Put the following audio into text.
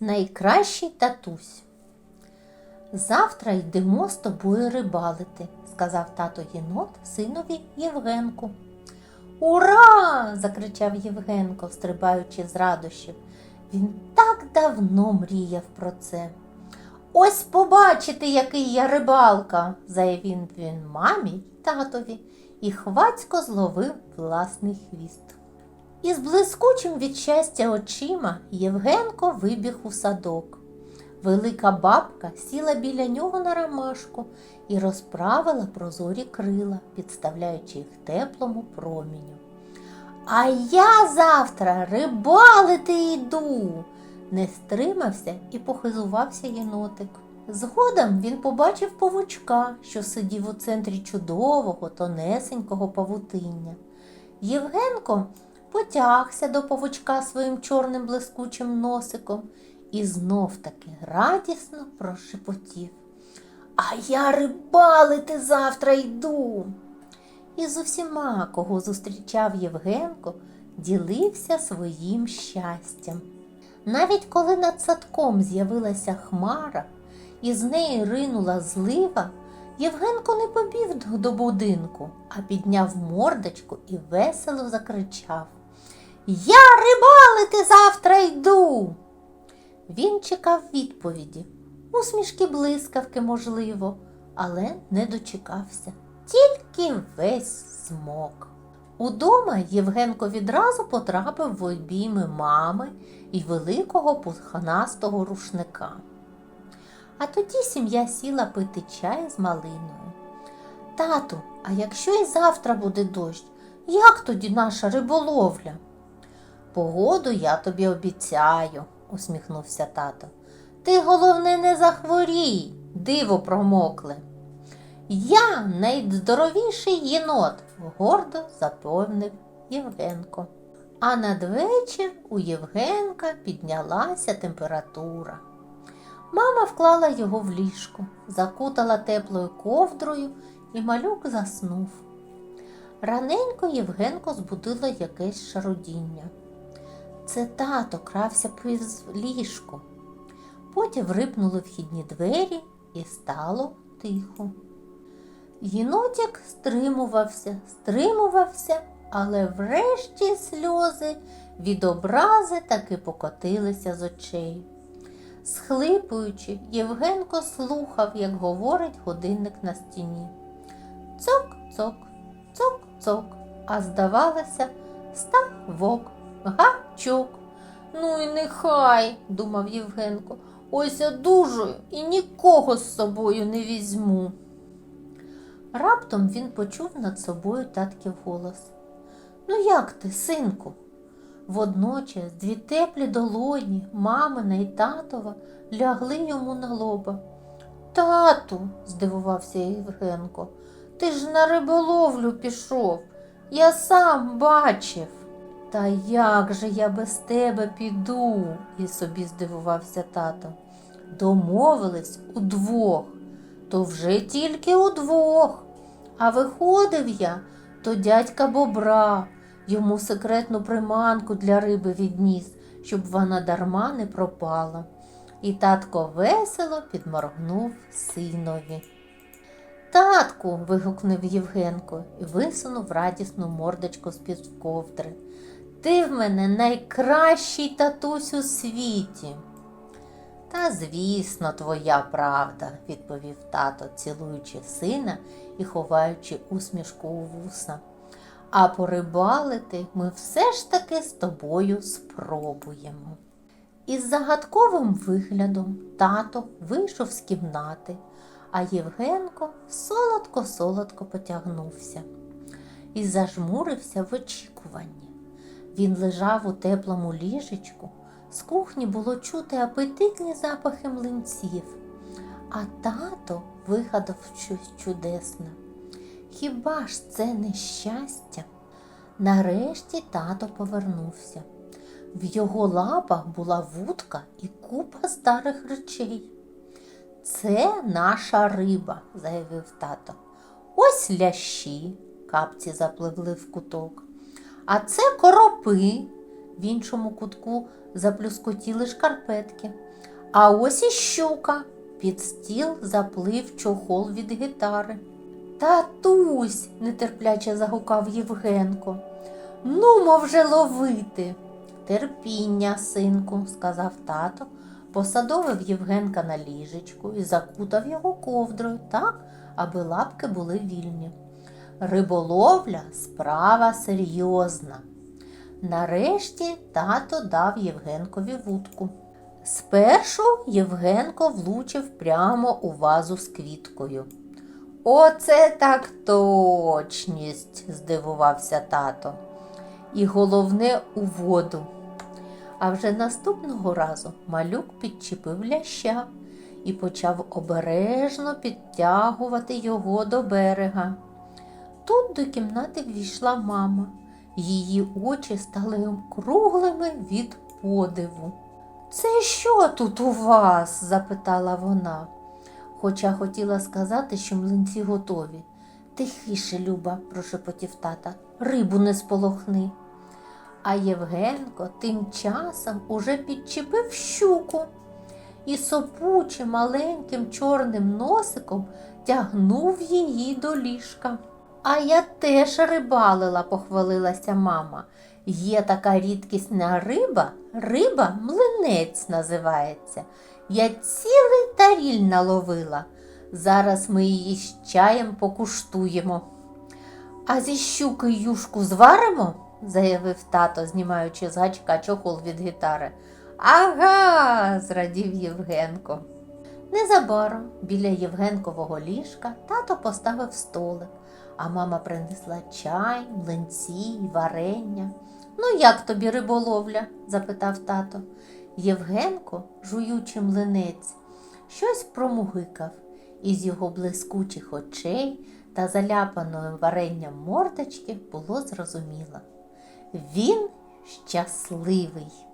Найкращий татусь. Завтра йдемо з тобою рибалити, сказав тато єнот синові Євгенку. Ура! закричав Євгенко, стрибаючи з радощів. Він так давно мріяв про це. Ось побачите, який я рибалка, заявив він мамі й татові і хвацько зловив власний хвіст. Із блискучим від щастя очима Євгенко вибіг у садок. Велика бабка сіла біля нього на ромашку і розправила прозорі крила, підставляючи їх теплому проміню. А я завтра рибалити йду, не стримався і похизувався єнотик. Згодом він побачив павучка, що сидів у центрі чудового, тонесенького павутиння. Євгенко потягся до павучка своїм чорним блискучим носиком і знов таки радісно прошепотів. А я рибалити завтра йду. І з усіма, кого зустрічав Євгенко, ділився своїм щастям. Навіть коли над садком з'явилася хмара і з неї ринула злива, Євгенко не побіг до будинку, а підняв мордочку і весело закричав Я рибалити завтра йду. Він чекав відповіді, усмішки блискавки, можливо, але не дочекався. Тільки весь змок. Удома Євгенко відразу потрапив в обійми мами і великого пухнастого рушника. А тоді сім'я сіла пити чай з малиною. Тату, а якщо і завтра буде дощ, як тоді наша риболовля? Погоду я тобі обіцяю, усміхнувся тато. Ти, головне, не захворій, диво промокле. Я найздоровіший єнот, гордо запевнив Євгенко. А надвечір у Євгенка піднялася температура. Мама вклала його в ліжко, закутала теплою ковдрою, і малюк заснув. Раненько Євгенко збудило якесь шародіння. Це тато крався повз ліжко. Потім рипнули вхідні двері і стало тихо. Єнотик стримувався, стримувався, але врешті сльози від образи таки покотилися з очей. Схлипуючи, Євгенко слухав, як говорить годинник на стіні. Цок-цок, цок-цок, а здавалося, ставок, гачок. Ну і нехай, думав Євгенко, ось одужую і нікого з собою не візьму. Раптом він почув над собою татків голос. Ну, як ти, синку? Водночас дві теплі долоні, мамина і татова, лягли йому на лоба. Тату, здивувався Євгенко, ти ж на риболовлю пішов. Я сам бачив. Та як же я без тебе піду? і собі здивувався тато. Домовились удвох, то вже тільки удвох. А виходив я, то дядька бобра йому секретну приманку для риби відніс, щоб вона дарма не пропала. І татко весело підморгнув синові. Татку. вигукнув Євгенко і висунув радісну мордочку з-під ковдри. Ти в мене найкращий татусь у світі. Та, звісно, твоя правда, відповів тато, цілуючи сина і ховаючи усмішку у вуса. А порибалити ми все ж таки з тобою спробуємо. Із загадковим виглядом тато вийшов з кімнати, а Євгенко солодко-солодко потягнувся і зажмурився в очікуванні. Він лежав у теплому ліжечку, з кухні було чути апетитні запахи млинців, а тато вигадав щось чудесне. Хіба ж це не щастя? Нарешті тато повернувся. В його лапах була вудка і купа старих речей. Це наша риба, заявив тато. Ось лящі, капці запливли в куток. А це коропи, в іншому кутку заплюскотіли шкарпетки. А ось і щука. Під стіл заплив чохол від гітари. Татусь, нетерпляче загукав Євгенко. Ну, мов вже ловити. Терпіння, синку, сказав тато, посадовив Євгенка на ліжечку і закутав його ковдрою так, аби лапки були вільні. Риболовля справа серйозна. Нарешті тато дав Євгенкові вудку. Спершу Євгенко влучив прямо у вазу з квіткою. Оце так точність, здивувався тато. І головне у воду. А вже наступного разу малюк підчепив ляща і почав обережно підтягувати його до берега. Тут до кімнати ввійшла мама. Її очі стали круглими від подиву. Це що тут у вас? запитала вона, хоча хотіла сказати, що млинці готові. Тихіше, Люба, прошепотів тата, рибу не сполохни. А Євгенко тим часом уже підчепив щуку і сопучим маленьким чорним носиком тягнув її до ліжка. А я теж рибалила, похвалилася мама. Є така рідкісна риба, риба млинець називається. Я цілий таріль наловила. Зараз ми її з чаєм покуштуємо. А зі щуки юшку зваримо? заявив тато, знімаючи з гачка чохол від гітари. Ага, зрадів Євгенко. Незабаром біля Євгенкового ліжка тато поставив столик, а мама принесла чай, млинці, варення. Ну, як тобі риболовля? запитав тато. Євгенко, жуючи млинець, щось промугикав, із його блискучих очей та заляпаної варенням мордочки було зрозуміло. Він щасливий.